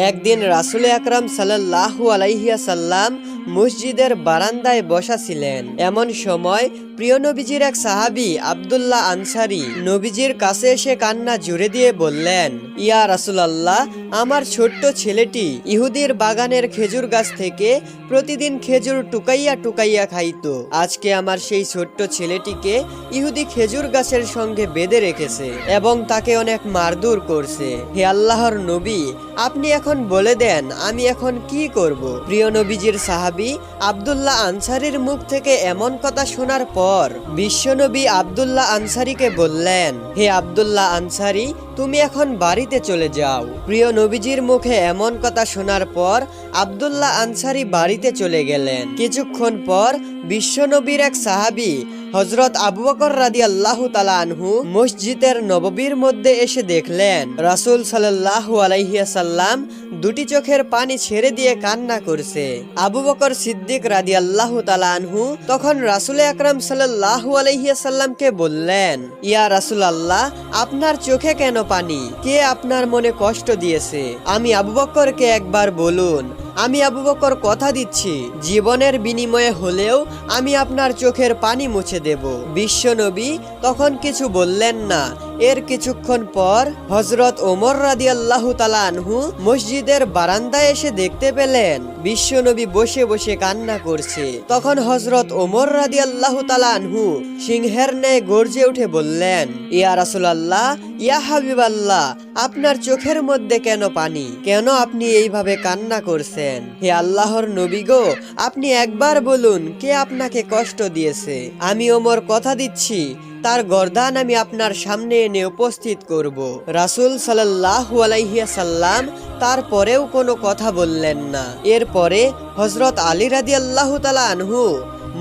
একদিন রাসুল আকরাম সাল্লাহু আলাইহিয়া সাল্লাম মসজিদের বারান্দায় বসা ছিলেন। এমন সময় প্রিয় নবীজির এক সাহাবি আব্দুল্লাহ আনসারি নবীজির কাছে এসে কান্না জুড়ে দিয়ে বললেন, ইয়া রাসুলাল্লাহ, আমার ছোট্ট ছেলেটি ইহুদির বাগানের খেজুর গাছ থেকে প্রতিদিন খেজুর টুকাইয়া টুকাইয়া খাইতো। আজকে আমার সেই ছোট্ট ছেলেটিকে ইহুদি খেজুর গাছের সঙ্গে বেঁধে রেখেছে এবং তাকে অনেক মারদুর করছে। হে আল্লাহর নবী, আপনি এখন বলে দেন, আমি এখন কি করব? প্রিয় নবীজির সাহাবি আব্দুল্লাহ আনসারির মুখ থেকে এমন কথা শোনার পর বিশ্বনবী আবদুল্লাহ আনসারিকে বললেন, হে আবদুল্লাহ আনসারি, তুমি এখন বাড়িতে চলে যাও। প্রিয় নবীজির মুখে এমন কথা শোনার পর আবদুল্লাহ আনসারি বাড়িতে চলে গেলেন। কিছুক্ষণ পর বিশ্বনবীর এক সাহাবি হজরত আবু বকর রাদি আল্লাহ তালা আনহু মসজিদের নববীর মধ্যে এসে দেখলেন, রাসুল সাল্লাহ আলাইহিয়াসাল্লাম দুটি চোখের পানি ছেড়ে দিয়ে কান্না করছে। আবু বকর সিদ্দিক রাদি আল্লাহ আনহু তখন রাসুল আকরাম সাল্লাহ আলাইহিয়াসাল্লামকে বললেন, ইয়া রাসুল আল্লাহ আপনার চোখে কেন পানি? কে আপনার মনে কষ্ট দিয়েছে? আমি আবু বকরকে একবার বলুন। আমি আবু বকর কথা দিচ্ছি, জীবনের বিনিময়ে হলেও আমি আপনার চোখের পানি মুছে দেব। বিশ্বনবী তখন কিছু বললেন না। এর কিছুক্ষণ পর হজরত ওমর রাদি আল্লাহ আনহু মসজিদের বারান্দায় এসে দেখতে পেলেন বিশ্বনবী বসে বসে কান্না করছে। তখন হজরত ওমর রাদি আল্লাহ আনহু সিংহের ন্যায় গর্জে উঠে বললেন, ইয়া রাসুলাল্লাহ ইয়া হাবিব আল্লাহ আপনার চোখের মধ্যে কেন পানি? কেন আপনি এইভাবে কান্না করছেন? হে আল্লাহর নবী গো, আপনি একবার বলুন, কে আপনাকে কষ্ট দিয়েছে? আমি ওমর কথা দিচ্ছি, তার গর্দান আমি আপনার সামনে এনে উপস্থিত করব। রাসুল সাল্লাম তারপরেও কোনো কথা বললেন না। এরপরে হজরত আলী রাদি আল্লাহ তালা আনহু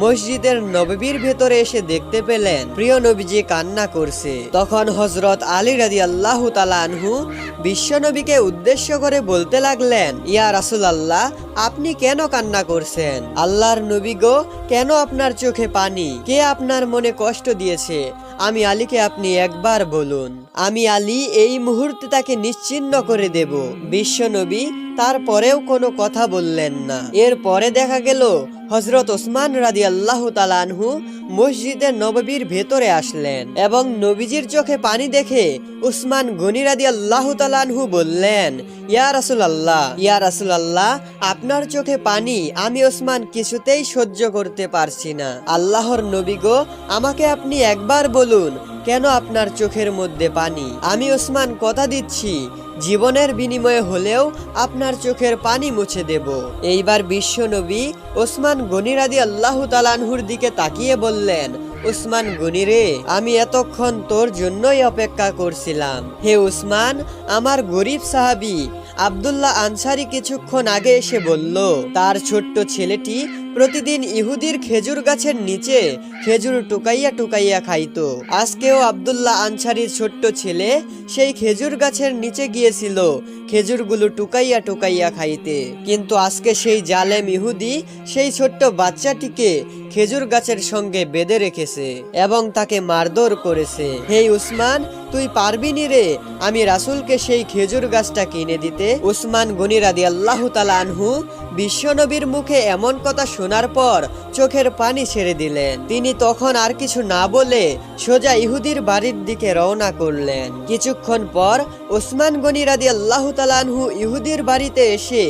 মসজিদের নববীর ভেতরে এসে দেখতে পেলেন, প্রিয় নবীজি কান্না করছে। তখন হজরত আলী রাদি আল্লাহ তালা আনহু বিশ্ব নবীকে উদ্দেশ্য করে বলতে লাগলেন, ইয়া রাসুল আল্লাহ আপনি কেন কান্না করছেন? আল্লাহর নবী গো, কেন আপনার চোখে পানি? কে আপনার মনে কষ্ট দিয়েছে? আমি আলীকে আপনি একবার বলুন। আমি আলী এই মুহূর্তে তাকে নিশ্চিন্ন করে দেব। বিশ্ব নবী তারপরেও কোনো কথা বললেন না। এরপরে দেখা গেল হজরত ওসমান রাদি আল্লাহ তালানহু মসজিদের নববীর ভেতরে আসলেন এবং নবীজির চোখে পানি দেখে উসমান গনি রাদি আল্লাহ তালানহু বললেন, ইয়া রাসুল আল্লাহ ইয়া রাসুল আল্লাহ আপনার চোখে পানি আমি ওসমান কিছুতেই সহ্য করতে পারছি না। আল্লাহর নবী গো, আমাকে আপনি একবার বলুন, কেন আপনার চোখের মধ্যে পানি? আমি ওসমান কথা দিচ্ছি জীবনের বিনিময়ে হলেও আপনার চোখের পানি মুছে দেব। এইবার বিশ্ব নবী ওসমান গনিরাদি আল্লাহ তালানহুর দিকে তাকিয়ে বললেন উসমান গনি রে, আমি এতক্ষণ তোর জন্যই অপেক্ষা করছিলাম। হে উসমান আমার গরিব সাহাবি আব্দুল্লাহ আনসারি কিছুক্ষণ আগে এসে বলল, তার ছোট্ট ছেলেটি প্রতিদিন ইহুদির খেজুর গাছের নিচে খেজুর টুকাইয়া টুকাইয়া খাইত। আজকেও আবদুল্লাহ আনসারির ছোট্ট ছেলে সেই খেজুর গাছের নিচে গিয়েছিল। খেজুরগুলো টুকাইয়া টুকাইয়া খাইতে। কিন্তু আজকে সেই জালেম ইহুদি সেই ছোট্ট বাচ্চাটিকে খেজুর গাছের সঙ্গে বেঁধে রেখেছে এবং তাকে মারধর করেছে। হে উসমান, তুই পারবি নি রে? আমি রাসুলকে সেই খেজুর গাছটা কিনে দিতে। উসমান গনি রাদি আল্লাহ আনহু বিশ্বনবীর মুখে এমন কথা শোনার পর চোখের পানি ছেড়ে দিলেন। তিনি তখন আর কিছু না বলে সোজা ইহুদির বাড়ির দিকে রওনা করলেন। কিছুক্ষণ পর ওসমান গনিরাদি আল্লাহ আনহু ইহুদির বাড়িতে এসে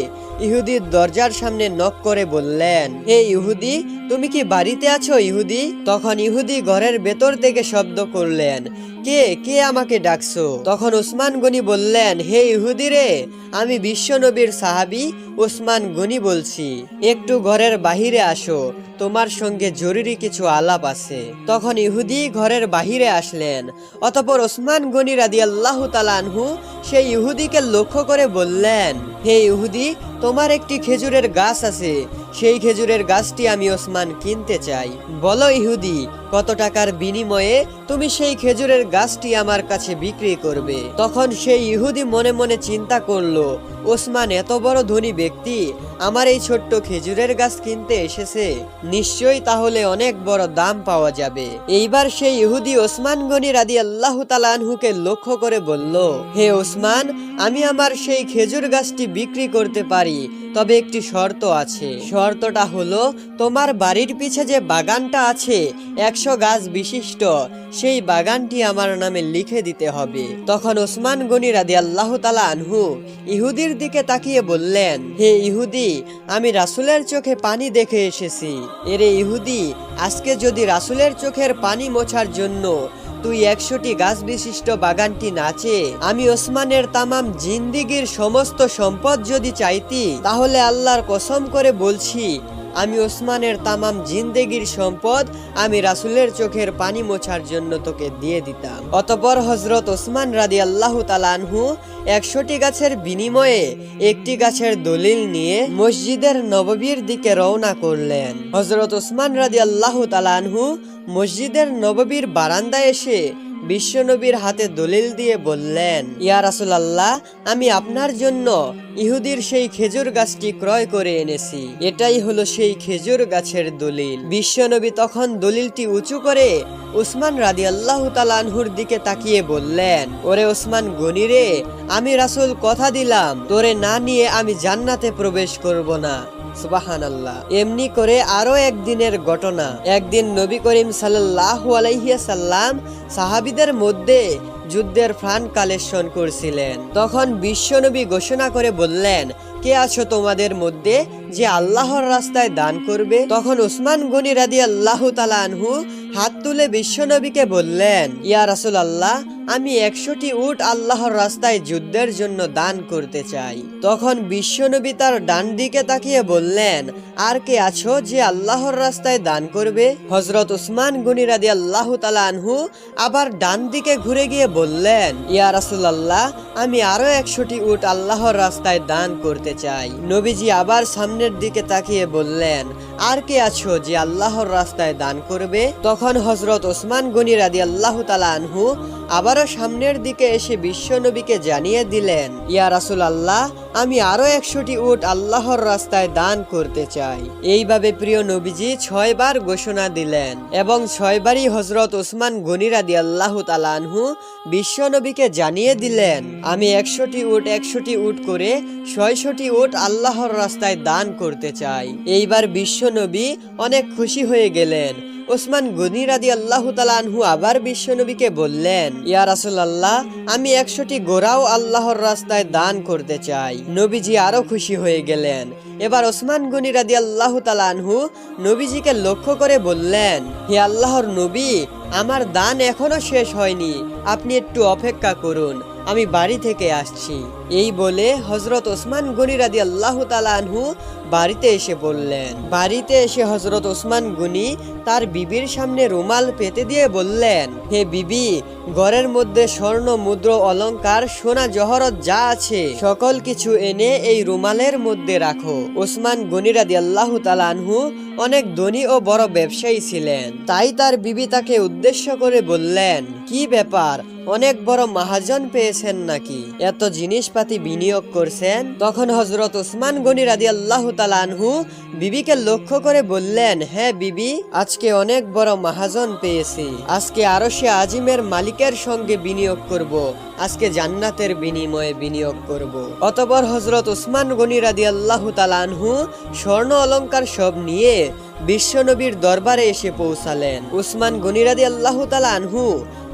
ইহুদির দরজার সামনে নক করে বললেন, হে ইহুদি, তুমি কি বাড়িতে আছো ইহুদি? তখন ইহুদি ঘরের ভেতর থেকে শব্দ করলেন, কে কে আমাকে ডাকছো? তখন ওসমান গনি বললেন, হে ইহুদি রে, আমি বিশ্ব নবীর সাহাবি ওসমান গনি বলছি, একটু ঘরের বাহিরে আসো, তোমার সঙ্গে জরুরি কিছু আলাপ আছে। তখন ইহুদি ঘরের বাহিরে আসলেন, অতপর ওসমান গনি রাদি আল্লাহ তালানহু সেই ইহুদিকে লক্ষ্য করে বললেন হে ইহুদি তোমার একটি খেজুরের গাছ আছে। সেই খেজুরের গাছটি আমি ওসমান কিনতে চাই। বলো, ইহুদি, কত টাকার বিনিময়ে তুমি সেই খেজুরের গাছটি আমার কাছে বিক্রি করবে? তখন সেই ইহুদি মনে মনে চিন্তা করল, ওসমান এত বড় ধনী ব্যক্তি, আমার এই ছোট্ট খেজুরের গাছ কিনতে এসেছে। নিশ্চয়ই তাহলে অনেক বড় দাম পাওয়া যাবে। এইবার সেই ইহুদি ওসমান গনি রাদি আল্লাহ তালানহুকে লক্ষ্য করে বলল, হে ওসমান, আমি আমার সেই খেজুর গাছটি বিক্রি করতে পারি তবে একটি শর্ত আছে। শর্তটা হলো, তোমার বাড়ির পিছে যে বাগানটা আছে, একশো গাছ বিশিষ্ট, সেই বাগানটি আমার নামে লিখে দিতে হবে। তখন ওসমান গনি রাদি আল্লাহ তালা আনহু ইহুদির দিকে তাকিয়ে বললেন, হে ইহুদি, আমি রাসুলের চোখে পানি দেখে এসেছি। এরে ইহুদি, আজকে যদি রাসুলের চোখের পানি মোছার জন্য তুই একশোটি গাছ বিশিষ্ট বাগানটি নাচে। আমি ওসমানের তামাম জিন্দিগির সমস্ত সম্পদ যদি চাইতি, তাহলে আল্লাহর কসম করে বলছি আমি ওসমানের তামাম জিন্দেগির সম্পদ আমি রাসুলের চোখের পানি মোছার জন্য তোকে দিয়ে দিতাম। অতপর হজরত ওসমান রাদি আল্লাহ তালানহু একশোটি গাছের বিনিময়ে একটি গাছের দলিল নিয়ে মসজিদের নববীর দিকে রওনা করলেন। হজরত ওসমান রাদি আল্লাহ তালানহু মসজিদের নববীর বারান্দায় এসে বিশ্বনবীর হাতে দলিল দিয়ে বললেন, ইয়া রাসুলাল্লাহ, আমি আপনার জন্য ইহুদির সেই খেজুর গাছটি ক্রয় করে এনেছি। এটাই হলো সেই খেজুর গাছের দলিল। বিশ্বনবী তখন দলিলটি উঁচু করে উসমান রাদি আল্লাহ তালানহুর দিকে তাকিয়ে বললেন, ওরে ওসমান গনি রে, আমি রাসুল কথা দিলাম, তোরে না নিয়ে আমি জান্নাতে প্রবেশ করব না। সুবাহান এমনি করে আরও একদিনের ঘটনা। একদিন নবী করিম সাল্লাম সাহাবিদের মধ্যে যুদ্ধের কালেকশন করছিলেন। তখন বিশ্বনবী ঘোষণা করে বললেন, কে আছো তোমাদের মধ্যে যে আল্লাহর রাস্তায় দান করবে? তখন উসমান গনি রাদি আল্লাহ তালা আনহু হাত তুলে বিশ্বনবীকে বললেন, ইয়া রাসুল আল্লাহ আমি একশোটি উট আল্লাহর রাস্তায় যুদ্ধের জন্য দান করতে চাই। তখন বিশ্বনবী তার ডান দিকে তাকিয়ে বললেন, আর কে আছো যে আল্লাহর রাস্তায় দান করবে? হজরত উসমান গনি রাদি আল্লাহ আনহু আবার ডান দিকে ঘুরে গিয়ে বললেন, ইয়া রাসুলাল্লাহ, আমি আরও একশোটি উট আল্লাহর রাস্তায় দান করতে চাই। নবীজি আবার সামনের দিকে তাকিয়ে বললেন, আর কে আছো যে আল্লাহর রাস্তায় দান করবে? তখন হজরত ওসমান গনি রাদি আল্লাহ আনহু আবারও সামনের দিকে এসে বিশ্ব নবীকে জানিয়ে দিলেন, ইয়া রাসুল আল্লাহ আমি আরও একশোটি উট আল্লাহর রাস্তায় দান করতে চাই। এইভাবে প্রিয় নবীজি ছয়বার ঘোষণা দিলেন এবং ছয়বারই হজরত ওসমান গনি রাদি আল্লাহ তালা আনহু বিশ্ব নবীকে জানিয়ে দিলেন, আমি একশোটি উট একশোটি উট করে ছয়শটি উট আল্লাহর রাস্তায় দান করতে চাই। এইবার বিশ্ব নবী অনেক খুশি হয়ে গেলেন। ওসমান গনি রাদি আল্লাহ আনহু আবার বিশ্বনবীকে বললেন, ইয়া রাসুলাল্লাহ, আমি একশোটি গোড়াও আল্লাহর রাস্তায় দান করতে চাই। নবীজি আরও খুশি হয়ে গেলেন। এবার ওসমান গনি রাদি আল্লাহ আনহু নবীজিকে লক্ষ্য করে বললেন, হে আল্লাহর নবী, আমার দান এখনও শেষ হয়নি। আপনি একটু অপেক্ষা করুন, আমি বাড়ি থেকে আসছি। এই বলে হজরত ওসমান গনি রাদি আল্লাহ আনহু বাড়িতে এসে বললেন। বাড়িতে এসে হজরত ওসমান গনি তার বিবির সামনে রুমাল পেতে দিয়ে বললেন, হে বিবি, ঘরের মধ্যে স্বর্ণ, মুদ্র অলংকার সোনা, জহরত যা আছে, সকল কিছু এনে এই রুমালের মধ্যে রাখো। ওসমান গনি রাদি আল্লাহ আনহু অনেক ধনী ও বড় ব্যবসায়ী ছিলেন। তাই তার বিবি তাকে উদ্দেশ্য করে বললেন, কি ব্যাপার? অনেক বড় মাহাজন পেয়েছেন নাকি? এত জিনিসপাতি বিনিয়োগ করছেন, তখন হজরত উসমান গনি রাদি আল্লাহ আনহু বিবিকে লক্ষ্য করে বললেন হ্যাঁ বিবি, আজকে অনেক বড় মাহাজন পেয়েছি আজকে আরও সে আজিমের মালিকের সঙ্গে বিনিয়োগ করব। আজকে জান্নাতের বিনিময়ে বিনিয়োগ করব। অতপর হজরত উসমান গনি রাদি আল্লাহ আনহু স্বর্ণ অলংকার সব নিয়ে বিশ্বনবীর দরবারে এসে পৌঁছালেন উসমান গনিরাদি আল্লাহ আনহু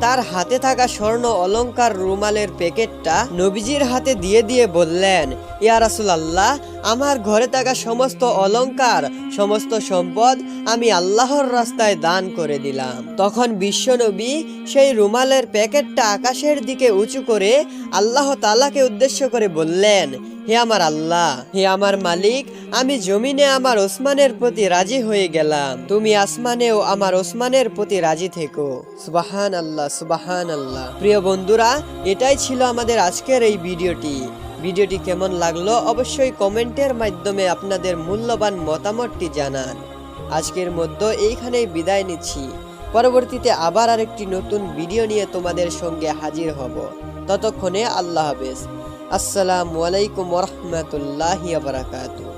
তার হাতে থাকা স্বর্ণ অলঙ্কার রুমালের প্যাকেটটা নবীজির হাতে দিয়ে দিয়ে বললেন ইয়া রাসূলুল্লাহ আমার ঘরে থাকা সমস্ত অলংকার সমস্ত সম্পদ আমি আল্লাহর রাস্তায় দান করে দিলাম। তখন বিশ্বনবী সেই রুমালের প্যাকেটটা আকাশের দিকে উঁচু করে আল্লাহ তালাকে উদ্দেশ্য করে বললেন, হে আমার আল্লাহ, হে আমার মালিক, আমি জমিনে আমার ওসমানের প্রতি রাজি হয়ে গেলাম। তুমি আসমানেও আমার ওসমানের প্রতি রাজি থেকো। সুবাহান আল্লাহ সুবাহান আল্লাহ প্রিয় বন্ধুরা, এটাই ছিল আমাদের আজকের এই ভিডিওটি। ভিডিওটি কেমন লাগল অবশ্যই কমেন্টের মাধ্যমে আপনাদের মূল্যবান মতামতটি জানান। আজকের মধ্যে এইখানেই বিদায় নিচ্ছি। পরবর্তীতে আবার আরেকটি নতুন ভিডিও নিয়ে তোমাদের সঙ্গে হাজির হব। ততক্ষণে আল্লাহ হাফেজ। আসসালামু আলাইকুম রহমতুল্লাহ বারাকাতুহ।